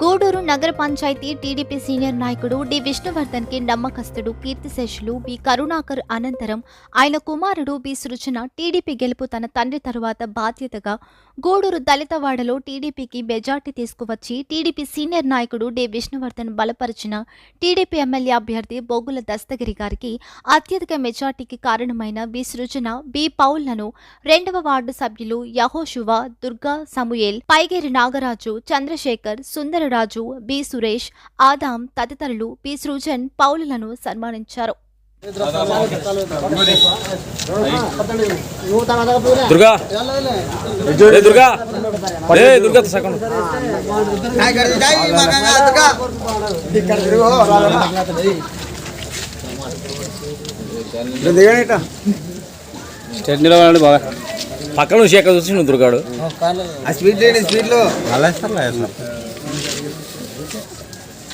గూడూరు నగర panchayat TDP senior నాయకుడు D. విష్ణువర్ధన్కి నమ్మకస్తుడు కీర్తిశేషులు బి. కరుణాకర్ అనంతరం ఆయన కుమారుడు బి. సృజన టీడీపీ గెలుపు తన తండ్రి తరువాత బాధ్యతగా గూడూరు దళితవాడలో టీడీపీకి మెజార్టీ తీసుకువచ్చి టీడీపీ సీనియర్ నాయకుడు డి. విష్ణువర్ధన్ బలపరిచిన టీడీపీ ఎమ్మెల్యే అభ్యర్థి బొగ్గుల దస్తగిరి గారికి అత్యధిక మెజార్టీకి కారణమైన బి. సృజన బి. పౌల్లను రెండవ వార్డు సభ్యులు యహోశువ దుర్గా సమూయేల్ పైగేరి నాగరాజు చంద్రశేఖర్ సుందర సుందరరాజు బి. సురేష్ ఆదాం తదితరులు బి. సృజన్ పౌలులను సన్మానించారు. దుర్గా! ఏ దుర్గా! ఏ దుర్గా సెకండ్ స్టేట్ నిలబడండి బాగా. పక్కన నుంచి ఎక్కడ చూసి నువ్వు దుర్గాడు. ఆ స్పీడ్ లేని స్పీడ్లో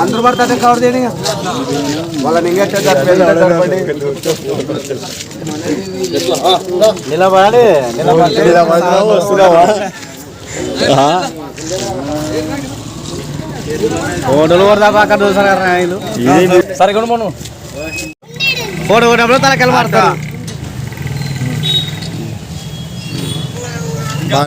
అందరూ పడతారు కవర్ చేయండి. వాళ్ళని నిలబడి ఓడలు కూడా అక్కడ చూసారు సరే కొను మనం ఓడి ఓడినప్పుడు తలకెళ్ళి పడతారు